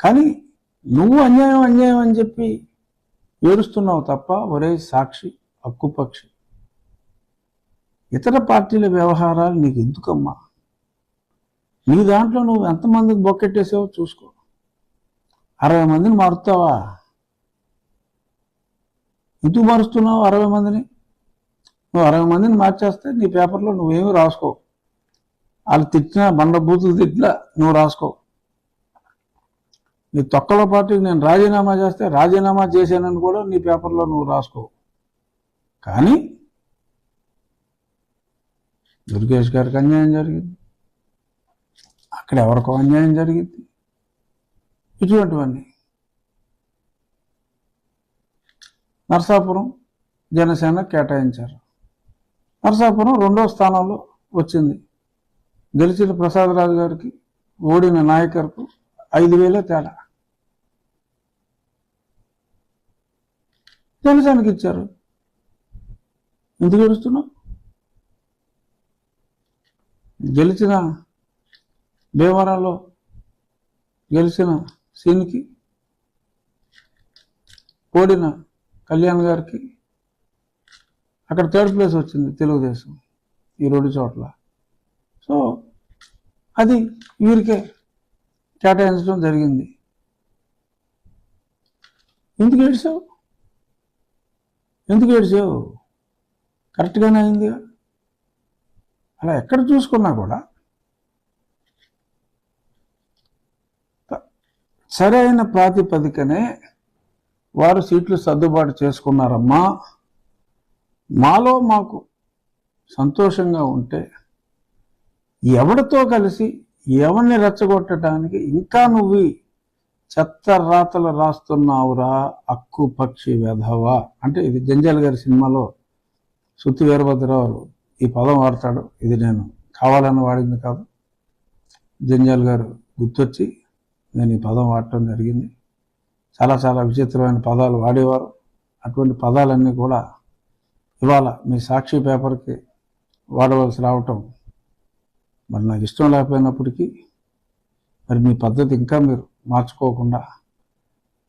కానీ నువ్వు అన్యాయం అన్యాయం అని చెప్పి ఏడుస్తున్నావు తప్ప ఒరే సాక్షి హక్కుపక్షి ఇతర పార్టీల వ్యవహారాలు నీకు ఎందుకమ్మా నీ దాంట్లో నువ్వు ఎంతమందికి బొక్కెట్టేసావో చూసుకో. అరవై మందిని మారుతావా ఎందుకు మారుస్తున్నావు అరవై మందిని? నువ్వు అరవై మందిని మార్చేస్తే నీ పేపర్లో నువ్వేమీ రాసుకో. వాళ్ళు తిట్టినా బండ బూతులు తిట్టినా నువ్వు రాసుకో. నీ తొక్కల పార్టీకి నేను రాజీనామా చేస్తే రాజీనామా చేశానని కూడా నీ పేపర్లో నువ్వు రాసుకో. కానీ దుర్గేష్ గారికి అన్యాయం జరిగింది. అక్కడ ఎవరికో అన్యాయం జరిగింది. ఇటువంటివన్నీ. నరసాపురం జనసేన కేటాయించారు. నరసాపురం రెండో స్థానంలో వచ్చింది. గెలిచిన ప్రసాదరాజు గారికి ఓడిన నాయకర్కు ఐదు వేల తేడా. జనసేనకి ఇచ్చారు ఎందుకు ఏడుస్తున్నావు? గెలిచిన భీమవరంలో గెలిచిన సీన్కి ఓడిన కళ్యాణ్ గారికి అక్కడ థర్డ్ ప్లేస్ వచ్చింది తెలుగుదేశం ఈ రెండు చోట్ల. సో అది వీరికే కేటాయించడం జరిగింది. ఎందుకు ఏడ్చావు? ఎందుకు ఏడ్చావు? కరెక్ట్గానే అయిందిగా. అలా ఎక్కడ చూసుకున్నా కూడా సరైన ప్రాతిపదికనే వారు సీట్లు సర్దుబాటు చేసుకున్నారమ్మా. మాలో మాకు సంతోషంగా ఉంటే ఎవరితో కలిసి ఎవరిని రెచ్చగొట్టడానికి ఇంకా నువ్వు చెత్త రాతలు రాస్తున్నావురా అక్కు పక్షి వెధవా. అంటే ఇది జంజాల్ గారి సినిమాలో సుత్తి వీరభద్రరావు ఈ పదం వాడతాడు. ఇది నేను కావాలని వాడింది కాదు. జంజాల్ గారు గుర్తొచ్చి నేను ఈ పదం వాడటం జరిగింది. చాలా చాలా విచిత్రమైన పదాలు వాడేవారు. అటువంటి పదాలన్నీ కూడా ఇవాళ మీ సాక్షి పేపర్కి వాడవలసి రావటం మరి నాకు ఇష్టం లేకపోయినప్పటికీ మరి మీ పద్ధతి ఇంకా మీరు మార్చుకోకుండా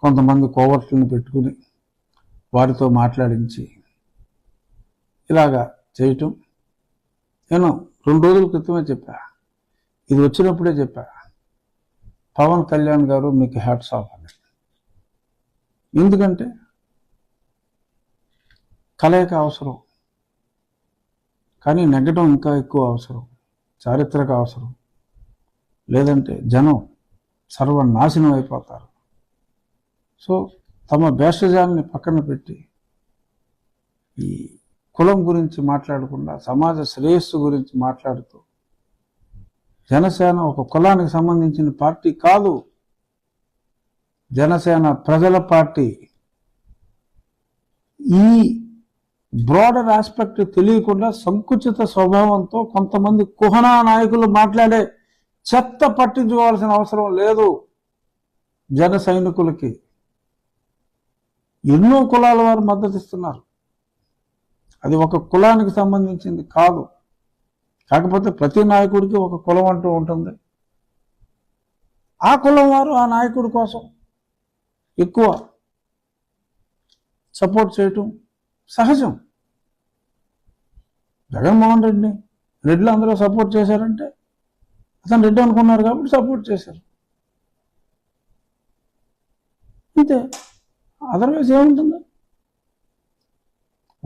కొంతమంది కోవర్ట్లను పెట్టుకుని వారితో మాట్లాడించి ఇలాగా చేయటం. నేను రెండు రోజుల క్రితమే చెప్పా. ఇది వచ్చినప్పుడే చెప్పా. పవన్ కళ్యాణ్ గారు మీకు హ్యాట్స్ ఆఫ్ అని ఎందుకంటే కలయిక అవసరం. కానీ నెగ్గడం ఇంకా ఎక్కువ అవసరం. చారిత్రక అవసరం. లేదంటే జనం సర్వనాశనం అయిపోతారు. సో తమ భేషజాన్ని పక్కన పెట్టి ఈ కులం గురించి మాట్లాడకుండా సమాజ శ్రేయస్సు గురించి మాట్లాడుతూ జనసేన ఒక కులానికి సంబంధించిన పార్టీ కాదు. జనసేన ప్రజల పార్టీ. ఈ బ్రాడర్ ఆస్పెక్ట్ తెలియకుండా సంకుచిత స్వభావంతో కొంతమంది కుహనా నాయకులు మాట్లాడే చెత్త పట్టించుకోవాల్సిన అవసరం లేదు జన సైనికులకి. ఎన్నో కులాల వారు మద్దతిస్తున్నారు అది ఒక కులానికి సంబంధించింది కాదు. కాకపోతే ప్రతి నాయకుడికి ఒక కులం అంటూ ఉంటుంది. ఆ కులం వారు ఆ నాయకుడి కోసం ఎక్కువ సపోర్ట్ చేయటం సహజం. జగన్మోహన్ రెడ్డిని రెడ్లు అందరూ సపోర్ట్ చేశారంటే అతను రెడ్డి అనుకున్నారు కాబట్టి సపోర్ట్ చేశారు. అంతే. అదర్వైజ్ ఏముంటుంది?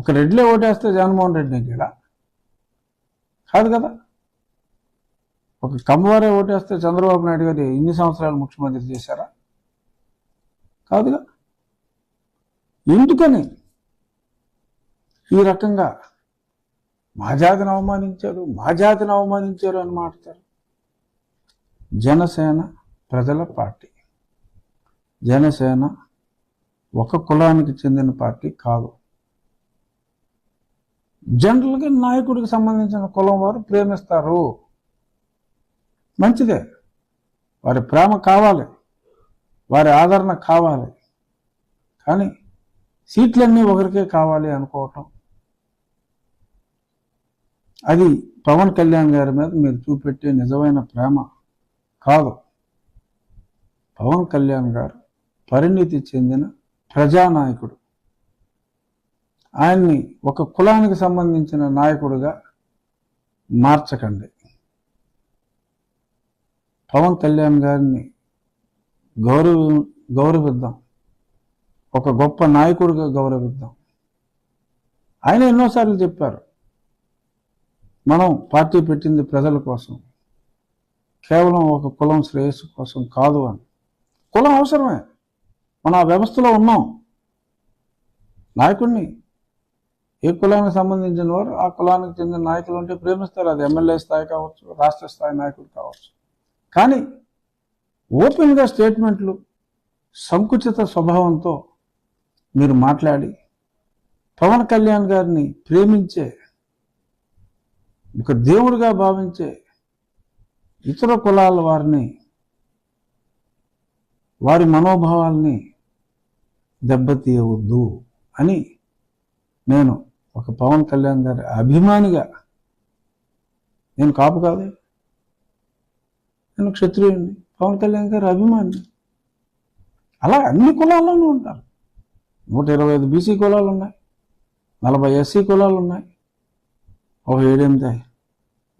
ఒక రెడ్లే ఓటేస్తే జగన్మోహన్ రెడ్డిని కూడా కాదు కదా. ఒక కమ్మవారే ఓటేస్తే చంద్రబాబు నాయుడు గారు ఇన్ని సంవత్సరాలు ముఖ్యమంత్రి చేశారా? కాదుగా ఎందుకని? ఈ రకంగా మా జాతిని అవమానించారు మా జాతిని అవమానించారు అని మాట్లాడతారు. జనసేన ప్రజల పార్టీ. జనసేన ఒక కులానికి చెందిన పార్టీ కాదు. జనరల్గా నాయకుడికి సంబంధించిన కులం వారు ప్రేమిస్తారు. మంచిదే. వారి ప్రేమ కావాలి. వారి ఆదరణ కావాలి. కానీ సీట్లన్నీ ఒకరికే కావాలి అనుకోవటం. అది పవన్ కళ్యాణ్ గారి మీద మీరు చూపెట్టే నిజమైన ప్రేమ. కాదు. పవన్ కళ్యాణ్ గారు పరిణితి చెందిన ప్రజానాయకుడు. ఆయన్ని ఒక కులానికి సంబంధించిన నాయకుడుగా మార్చకండి. పవన్ కళ్యాణ్ గారిని గౌరవ గౌరవిద్దాం. ఒక గొప్ప నాయకుడిగా గౌరవిద్దాం. ఆయన ఎన్నోసార్లు చెప్పారు మనం పార్టీ పెట్టింది ప్రజల కోసం. కేవలం ఒక కులం శ్రేయస్సు కోసం కాదు అని. కులం అవసరమే. మనం ఆ వ్యవస్థలో ఉన్నాం. నాయకుడిని ఏ కులానికి సంబంధించిన వారు ఆ కులానికి చెందిన నాయకులు ఉంటే ప్రేమిస్తారు. అది ఎమ్మెల్యే స్థాయి కావచ్చు రాష్ట్ర స్థాయి నాయకుడు కావచ్చు. కానీ ఓపెన్గా స్టేట్మెంట్లు సంకుచిత స్వభావంతో మీరు మాట్లాడి పవన్ కళ్యాణ్ గారిని ప్రేమించే ఒక దేవుడిగా భావించే ఇతర కులాల వారిని వారి మనోభావాల్ని దెబ్బతీయవద్దు అని నేను ఒక పవన్ కళ్యాణ్ గారి అభిమానిగా నేను కాపు కాదు. నేను క్షత్రియుడిని పవన్ కళ్యాణ్ గారి అభిమాని అలా అన్ని కులాల్లోనూ ఉంటారు. నూట ఇరవై ఐదు బీసీ కులాలు ఉన్నాయి. నలభై ఎస్సీ కులాలు ఉన్నాయి. ఒక ఏడెనిమిది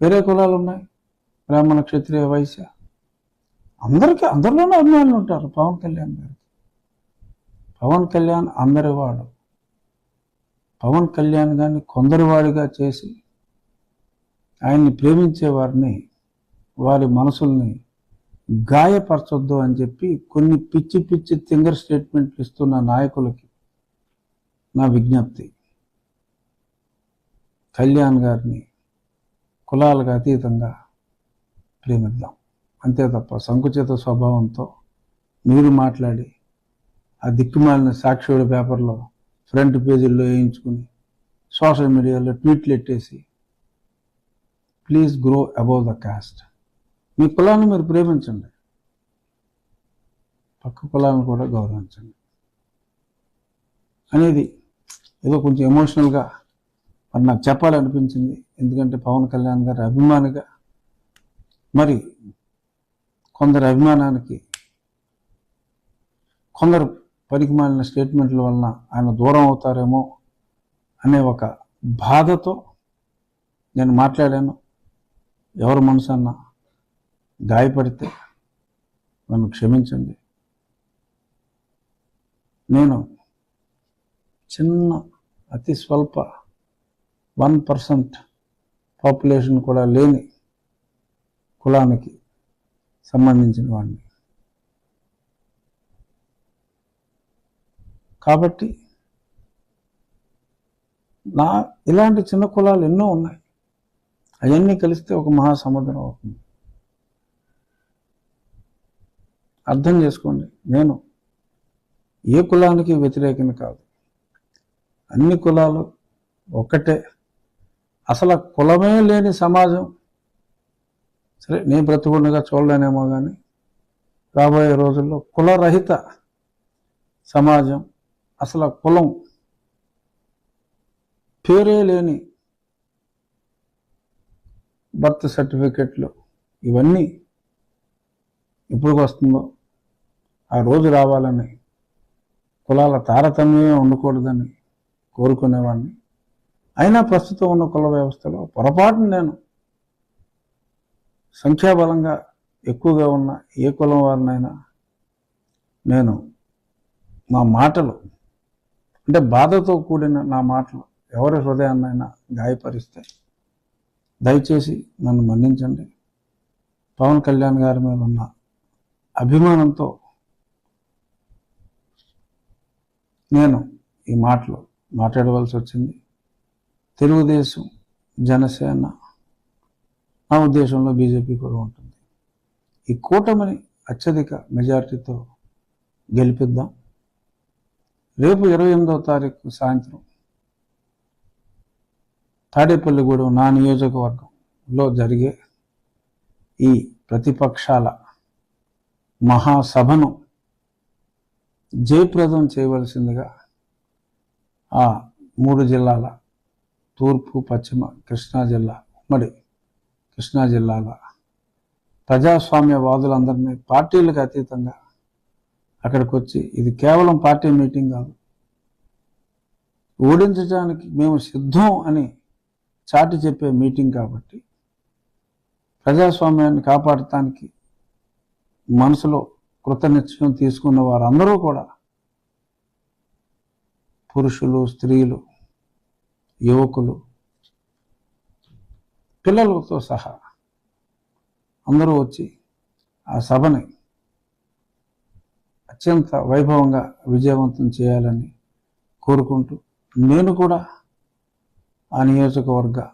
వేరే కులాలు ఉన్నాయి. బ్రాహ్మణ క్షత్రియ వైశ్య అందరికీ అందరిలోనూ అభిమానులు ఉంటారు పవన్ కళ్యాణ్ గారికి పవన్ కళ్యాణ్ అందరి వాడు పవన్ కళ్యాణ్ గారిని కొందరివాడిగా చేసి ఆయన్ని ప్రేమించే వారిని వారి మనసుల్ని గాయపరచొద్దు అని చెప్పి కొన్ని పిచ్చి పిచ్చి తింగర్ స్టేట్మెంట్లు ఇస్తున్న నాయకులకి నా విజ్ఞప్తి. కళ్యాణ్ గారిని కులాలకు అతీతంగా ప్రేమిద్దాం. అంతే తప్ప సంకుచిత స్వభావంతో మీరు మాట్లాడి ఆ దిక్కుమాలిన సాక్షుడి పేపర్లో ఫ్రంట్ పేజీల్లో వేయించుకుని సోషల్ మీడియాలో ట్వీట్లు ఎట్టేసి please grow above the caste. మీ కులాన్ని మీరు ప్రేమించండి. పక్క కులాలను కూడా గౌరవించండి. అనేది ఏదో కొంచెం ఎమోషనల్గా మరి నాకు చెప్పాలనిపించింది. ఎందుకంటే పవన్ కళ్యాణ్ గారి అభిమానిగా మరి కొందరి అభిమానానికి కొందరు పనికి మాలిన స్టేట్మెంట్ల వలన ఆయన దూరం అవుతారేమో అనే ఒక బాధతో నేను మాట్లాడాను. ఎవరు మనసు అన్నా గాయపడితే నన్ను క్షమించండి. నేను చిన్న అతి స్వల్ప వన్ పర్సెంట్ పాపులేషన్ కూడా లేని కులానికి సంబంధించిన వాడిని. కాబట్టి నా ఇలాంటి చిన్న కులాలు ఎన్నో ఉన్నాయి. అవన్నీ కలిస్తే ఒక మహాసముద్రం అవుతుంది. అర్థం చేసుకోండి. నేను ఏ కులానికి వ్యతిరేకం కాదు. అన్ని కులాలు ఒక్కటే. అసలు కులమే లేని సమాజం సరే నేను బ్రతుకుండగా చూడలేనేమో కానీ రాబోయే రోజుల్లో కులరహిత సమాజం అసలు కులం పేరే లేని బర్త్ సర్టిఫికెట్లు ఇవన్నీ ఎప్పుడు వస్తుందో ఆ రోజు రావాలని కులాల తారతమ్యమే ఉండకూడదని కోరుకునేవాడిని అయినా ప్రస్తుతం ఉన్న కుల వ్యవస్థలో పొరపాటున నేను సంఖ్యాబలంగా ఎక్కువగా ఉన్న ఏ కులం వారినైనా నేను నా మాటలు అంటే బాధతో కూడిన నా మాటలు ఎవరి హృదయాన్నైనా గాయపరిస్తే దయచేసి నన్ను మన్నించండి. పవన్ కళ్యాణ్ గారి మీద ఉన్న అభిమానంతో నేను ఈ మాటలు మాట్లాడవలసి వచ్చింది. తెలుగుదేశం జనసేన నా ఉద్దేశంలో బీజేపీ కూడా ఉంటుంది. ఈ కూటమిని అత్యధిక మెజారిటీతో గెలిపిద్దాం. రేపు ఇరవై ఎనిమిదవ తారీఖు సాయంత్రం తాడేపల్లిగూడెం నా నియోజకవర్గంలో జరిగే ఈ ప్రతిపక్షాల మహాసభను జయప్రదం చేయవలసిందిగా ఆ మూడు జిల్లాల తూర్పు పశ్చిమ కృష్ణా జిల్లా ఉమ్మడి కృష్ణా జిల్లాలో ప్రజాస్వామ్యవాదులందరినీ పార్టీలకు అతీతంగా అక్కడికి వచ్చి ఇది కేవలం పార్టీ మీటింగ్ కాదు. ఓడించడానికి మేము సిద్ధం అని చాటి చెప్పే మీటింగ్ కాబట్టి ప్రజాస్వామ్యాన్ని కాపాడటానికి మనసులో కృతనిశ్చయం తీసుకున్న వారందరూ కూడా పురుషులు స్త్రీలు యువకులు పిల్లలతో సహా అందరూ వచ్చి ఆ సభని అత్యంత వైభవంగా విజయవంతం చేయాలని కోరుకుంటూ నేను కూడా ఆ నియోజకవర్గ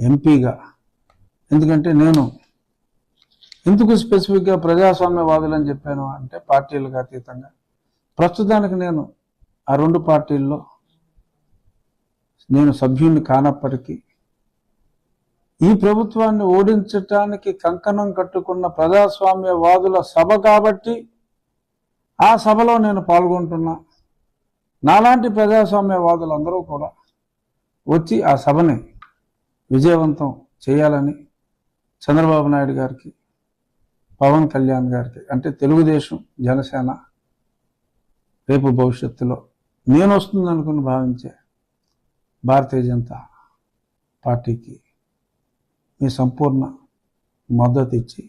ఎంపీగా ఎందుకంటే నేను ఎందుకు స్పెసిఫిక్గా ప్రజాస్వామ్యవాదులని చెప్పాను అంటే పార్టీలకు అతీతంగా. ప్రస్తుతానికి నేను ఆ రెండు పార్టీల్లో నేను సభ్యుని కానప్పటికీ ఈ ప్రభుత్వాన్ని ఓడించటానికి కంకణం కట్టుకున్న ప్రజాస్వామ్యవాదుల సభ కాబట్టి ఆ సభలో నేను పాల్గొంటున్నా. నాలాంటి ప్రజాస్వామ్యవాదులందరూ కూడా వచ్చి ఆ సభని విజయవంతం చేయాలని చంద్రబాబు నాయుడు గారికి పవన్ కళ్యాణ్ గారికి అంటే తెలుగుదేశం జనసేన రేపు భవిష్యత్తులో నేను వస్తుందనుకుని భావించే భారతీయ జనతా పార్టీకి మీ సంపూర్ణ మద్దతు ఇచ్చి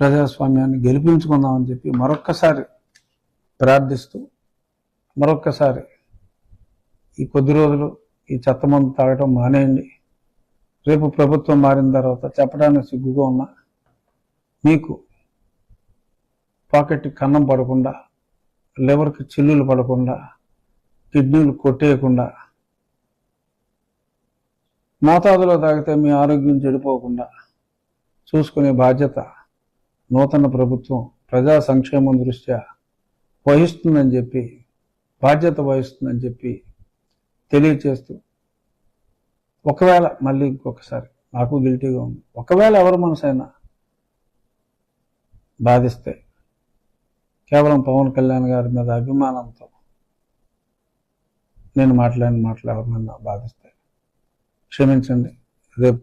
ప్రజాస్వామ్యాన్ని గెలిపించుకుందామని చెప్పి మరొక్కసారి ప్రార్థిస్తూ మరొక్కసారి ఈ కొద్ది రోజులు ఈ చెత్త మందు తాగటం మానేయండి. రేపు ప్రభుత్వం మారిన తర్వాత చెప్పడానికి సిగ్గుగా ఉన్నా మీకు పాకెట్ కన్నం పడకుండా లివర్కి చిల్లులు పడకుండా కిడ్నీలు కొట్టేయకుండా మోతాదులో తాగితే మీ ఆరోగ్యం చెడిపోకుండా చూసుకునే బాధ్యత నూతన ప్రభుత్వం ప్రజా సంక్షేమం దృష్ట్యా వహిస్తుందని చెప్పి బాధ్యత వహిస్తుందని చెప్పి తెలియచేస్తూ ఒకవేళ మళ్ళీ ఇంకొకసారి నాకు గిల్టీగా ఉంది. ఒకవేళ ఎవరి మనసైనా బాధిస్తే కేవలం పవన్ కళ్యాణ్ గారి మీద అభిమానంతో నేను మాట్లాడిన మాటలు ఎవరినైనా బాధిస్తే క్షమించండి. రేపు